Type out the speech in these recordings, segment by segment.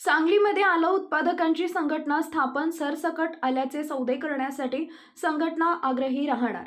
सांगलीमध्ये आलं उत्पादकांची संघटना स्थापन सरसकट आल्याचे सौदे करण्यासाठी संघटना आग्रही राहणार.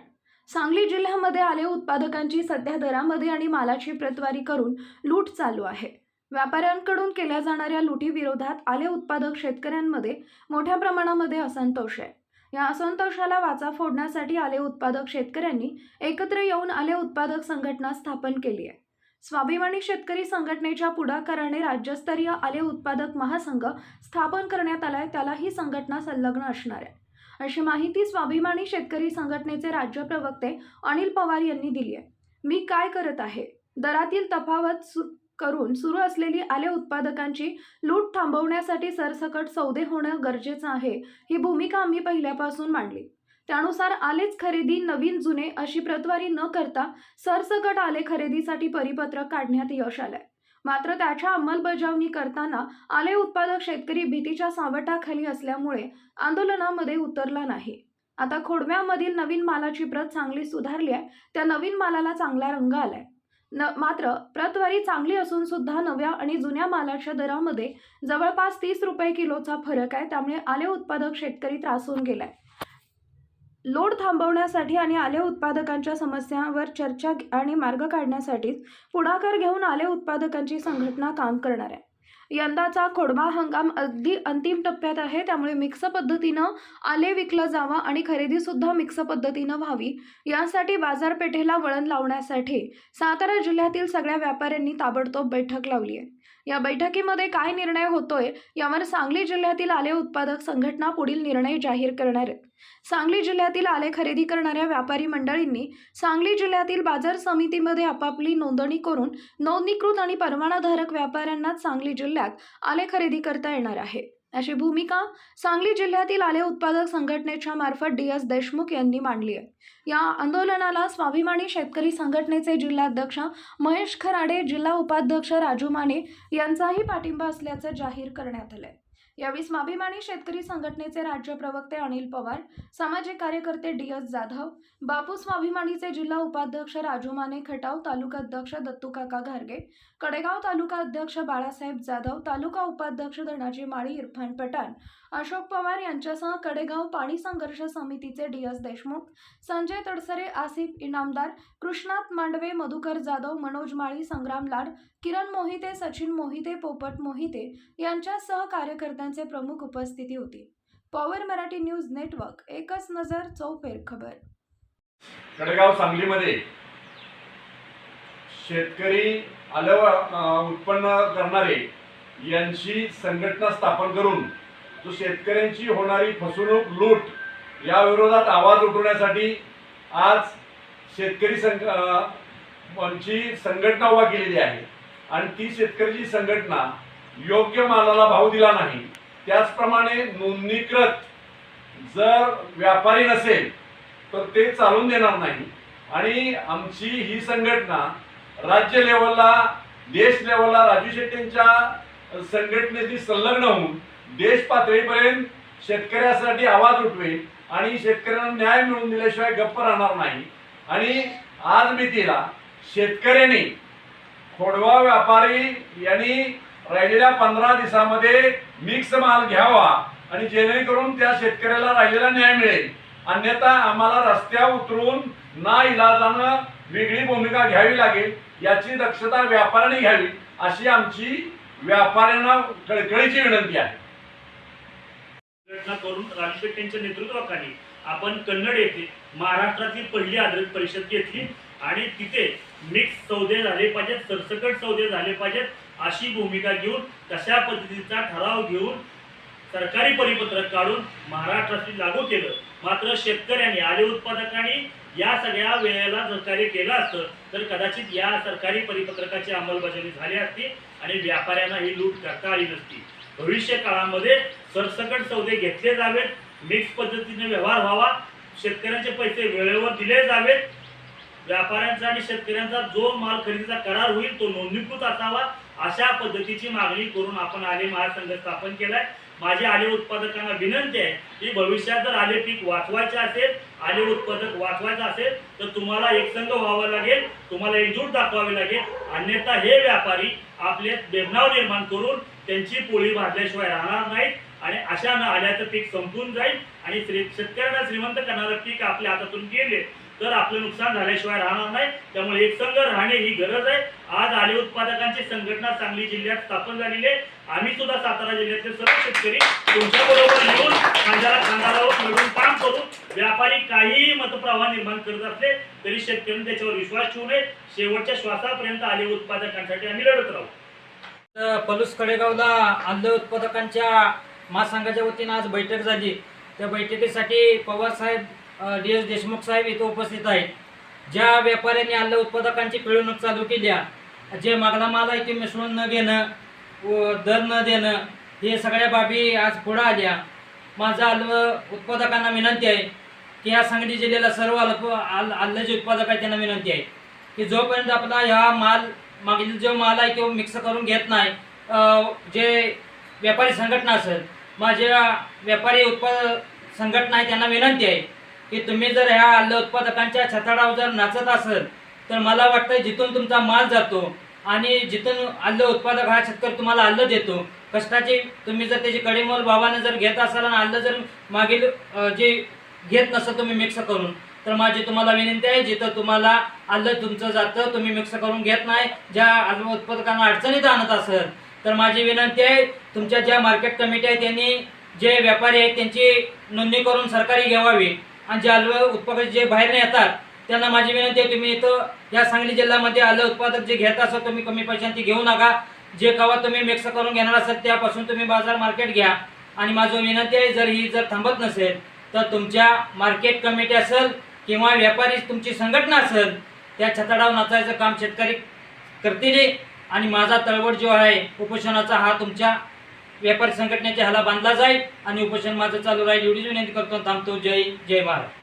सांगली जिल्ह्यामध्ये आले उत्पादकांची सध्या दरामध्ये आणि मालाची प्रतवारी करून लूट चालू आहे. व्यापाऱ्यांकडून केल्या जाणाऱ्या लुटीविरोधात आले उत्पादक शेतकऱ्यांमध्ये मोठ्या प्रमाणामध्ये असंतोष आहे. या असंतोषाला वाचा फोडण्यासाठी आले उत्पादक शेतकऱ्यांनी एकत्र येऊन आले उत्पादक संघटना स्थापन केली आहे. स्वाभिमानी शेतकरी संघटनेच्या पुढाकाराने राज्यस्तरीय आले उत्पादक महासंघ स्थापन करण्यात आलाय त्याला ही संघटना संलग्न असणार आहे. अशी माहिती स्वाभिमानी शेतकरी संघटनेचे राज्य प्रवक्ते अनिल पवार यांनी दिली आहे. मी काय करत आहे? दरातील तफावत सु करून सुरू असलेली आले उत्पादकांची लूट थांबवण्यासाठी सरसकट सौदे होणं गरजेचं आहे ही भूमिका आम्ही पहिल्यापासून मांडली. त्यानुसार आलेच खरेदी नवीन जुने अशी प्रतवारी न करता सरसकट आले खरेदीसाठी परिपत्रक काढण्यात यश आलंय. मात्र त्याच्या अंमलबजावणी करताना आले उत्पादक शेतकरी भीतीच्या सावटाखाली असल्यामुळे आंदोलनामध्ये उतरला नाही. आता खोडव्यामधील नवीन मालाची प्रत चांगली सुधारली आहे त्या नवीन मालाला चांगला रंग आलाय. न मात्र प्रतवारी चांगली असून सुद्धा नव्या आणि जुन्या मालाच्या दरामध्ये जवळपास तीस रुपये किलोचा फरक आहे त्यामुळे आले उत्पादक शेतकरी त्रासून गेलाय. लोड थांबवण्यासाठी आणि आले उत्पादकांच्या समस्यांवर चर्चा आणि मार्ग काढण्यासाठीच पुढाकार घेऊन आले उत्पादकांची संघटना काम करणार आहे. यंदाचा खोडबा हंगाम अगदी अंतिम टप्प्यात आहे त्यामुळे मिक्स पद्धतीनं आले विकलं जावं आणि खरेदीसुद्धा मिक्स पद्धतीनं व्हावी यासाठी बाजारपेठेला वळण लावण्यासाठी सातारा जिल्ह्यातील सगळ्या व्यापाऱ्यांनी ताबडतोब बैठक लावली आहे. या बैठकीमध्ये काय निर्णय होतोय यावर सांगली जिल्ह्यातील आले उत्पादक संघटना पुढील निर्णय जाहीर करणार आहेत. सांगली जिल्ह्यातील आले खरेदी करणाऱ्या व्यापारी मंडळींनी सांगली जिल्ह्यातील बाजार समितीमध्ये आपापली नोंदणी करून नोंदणीकृत आणि परवानाधारक व्यापाऱ्यांनाच सांगली जिल्ह्यात आले खरेदी करता येणार आहे. अशी भूमिका सांगली जिल्ह्यातील आले उत्पादक संघटनेच्या मार्फत डी एस देशमुख यांनी मांडली आहे. या आंदोलनाला स्वाभिमानी शेतकरी संघटनेचे जिल्हाध्यक्ष महेश खराडे जिल्हा उपाध्यक्ष राजू माने यांचाही पाठिंबा असल्याचं जाहीर करण्यात आलं आहे यावेळी स्वाभिमानी शेतकरी संघटनेचे राज्य प्रवक्ते अनिल पवार सामाजिक कार्यकर्ते डी एस जाधव बापू स्वाभिमानीचे जिल्हा उपाध्यक्ष राजू माने खटाव तालुका अध्यक्ष दत्तूकाका घारगे कडेगाव तालुका अध्यक्ष बाळासाहेब जाधव तालुका उपाध्यक्ष धनाजी माळी इरफान पठाण अशोक पवार यांच्यासह कडेगाव पाणी संघर्ष समितीचे डी एस देशमुख संजय तडसरे आसिफ इनामदार कृष्णात मांडवे मधुकर जाधव मनोज माळी संग्राम लाड किरण मोहिते सचिन मोहिते पोपट मोहिते यांच्यासह कार्यकर्ते तज्ज्ञांचे प्रमुख उपस्थिती होती. पॉवर मराठी न्यूज नेटवर्क एकच नजर चौफेर खबर. कडेगाव सांगलीमध्ये शेतकरी आलं उत्पन्न करणारे यांची संघटना स्थापन करून जो शेतकऱ्यांची होणारी फसवणूक लूट या विरोधात आवाज उठवण्यासाठी आज शेतकरी संघ यांची संघटना उभा केलेली आहे. आणि ती शेतकऱ्याची संघटना योग्य मालाला भाव दिला नाही. त्याचप्रमाणे नोंदणीकृत जर व्यापारी नसेल तर ते चालून देणार नाही. आणि आमची ही संघटना राज्य लेवलला देश लेवलला राजू शेट्टींच्या संघटनेशी संलग्न होऊन देश पातळीपर्यंत शेतकऱ्यासाठी आवाज उठवेल आणि शेतकऱ्यांना न्याय मिळवून दिल्याशिवाय गप्प राहणार नाही. आणि आज मी तिला शेतकऱ्यांनी खोडवा व्यापारी यांनी राहिलेल्या पंधरा दिवसामध्ये मिक्स माल घ्यावा आणि जेणेकरून त्या शेतकऱ्याला राहिलेला न्याय मिळेल. अन्यथा आम्हाला रस्त्यावर उतरून ना इलाजानं वेगळी भूमिका घ्यावी लागेल याची दक्षता व्यापाऱ्याने घ्यावी अशी आमची व्यापाऱ्यांना कळकळीची विनंती आहे. करून राजपेठ यांच्या नेतृत्वाखाली आपण कन्नड येथे महाराष्ट्राची पहिली आदरित परिषद घेतली आणि तिथे मिक्स सौदे झाले पाहिजेत सरसकट सौदे झाले पाहिजेत. अशी भूमिका घेऊन तशा पद्धतीचा ठराव घेऊन सरकारी परिपत्रक काढून महाराष्ट्रातील लागू केलं. मात्र शेतकऱ्यांनी आले उत्पादकांनी या सगळ्या वेळेला सहकार्य केलं असतं तर कदाचित या सरकारी परिपत्रकाची अंमलबजावणी झाली असती आणि व्यापाऱ्यांना ही लूट करता आली नसती. भविष्य काळामध्ये सरसकट सौदे घेतले जावेत मिक्स पद्धतीने व्यवहार व्हावा शेतकऱ्यांचे पैसे वेळेवर दिले जावेत व्यापाऱ्यांचा आणि शेतकऱ्यांचा जो माल खरेदीचा करार होईल तो नोंदणीकृत असावा अशा पद्धतीची मागणी करून आपण आले महासंघ स्थापन केलाय. माझी आले उत्पादकांना विनंती आहे की भविष्यात जर आले पीक वाचवायचे असेल आले उत्पादक वाचवायचं असेल तर तुम्हाला एकसंघ व्हावं लागेल तुम्हाला एकजूट दाखवावी लागेल. अन्यथा हे व्यापारी आपले बेबनाव निर्माण करून त्यांची पोळी भाजल्याशिवाय राहणार नाहीत. आणि अशा न आल्याचं पीक संपून जाईल आणि श्री शेतकऱ्यांना श्रीमंत करणारं पीक आपल्या हातातून गेले तर आपलं नुकसान झाल्याशिवाय राहणार नाही. त्यामुळे एकसंघ राहणे ही गरज आहे. आज आले उत्पादकांची संघटना सांगली जिल्ह्यात स्थापन झालेली आहे. आम्ही सुद्धा सातारा जिल्ह्यातले सर्व शेतकरी तुमच्या बरोबर येऊन खांद्याला खांदा मिळून काम करून व्यापारी काहीही मतप्रवाह निर्माण करत असले तरी शेतकऱ्यांनी त्याच्यावर विश्वास ठेवू नये. शेवटच्या श्वासापर्यंत आले उत्पादकांसाठी आम्ही लढत राहू. पलूस कडेगावला आलं उत्पादकांच्या महासंघाच्या वतीनं आज बैठक झाली. त्या बैठकीसाठी पवारसाहेब डी एस देशमुख साहेब इथं उपस्थित आहेत. ज्या व्यापाऱ्यांनी आलं उत्पादकांची पिळवणूक चालू केल्या जे मागला माल आहे ते मिसळून न घेणं व दर न देणं हे सगळ्या बाबी आज पुढं आल्या. माझं आलं उत्पादकांना विनंती आहे की ह्या सांगली जिल्ह्याला सर्व आलं आल आलं जे उत्पादक आहेत त्यांना विनंती आहे की जोपर्यंत आपला ह्या माल मागील जो माल आहे तो मिक्स करून घेत नाही जे व्यापारी संघटना असेल माझ्या व्यापारी उत्पाद संघटना आहे त्यांना विनंती आहे की तुम्ही जर ह्या अल्ल उत्पादकांच्या छताडावर जर नाचत असेल तर मला वाटतं जिथून तुमचा माल जातो आणि जिथून अल्ल उत्पादक हा शेतकरी तुम्हाला अल्ल देतो कष्टाची तुम्ही जर त्याची कडीमोल भावानं जर घेत असाल आणि अल्ल जर मागील जे घेत नसेल तुम्ही मिक्स करून तर माझी तुम्हाला विनंती आहे जिथं तुम्हाला आलं तुमचं जातं तुम्ही मिक्स करून घेत नाही ज्या आलं उत्पादकांना अडचणीत आणत असेल तर माझी विनंती आहे तुमच्या ज्या मार्केट कमिटी आहे त्यांनी जे व्यापारी आहेत त्यांची नोंदणी करून सरकारी घ्यावी आणि जे आलं उत्पादक जे बाहेरने येतात त्यांना माझी विनंती आहे तुम्ही इथं या सांगली जिल्ह्यामध्ये आलं उत्पादक जे घेत असाल तुम्ही कमी पैशांची घेऊ नका. जे कवा तुम्ही मिक्स करून घेणार असाल त्यापासून तुम्ही बाजार मार्केट घ्या. आणि माझं विनंती आहे जर ही जर थांबत नसेल तर तुमच्या मार्केट कमिटी असेल किंवा व्यापारी तुमची संघटना असेल त्या छताडाव नाचायचं काम शेतकरी करतील. आणि माझा तळवट जो आहे उपोषणाचा हा तुमच्या व्यापारी संघटनेच्या ह्याला बांधला जाईल आणि उपोषण माझं चालू राहील एवढीच विनंती करतो थांबतो. जय जय महाराज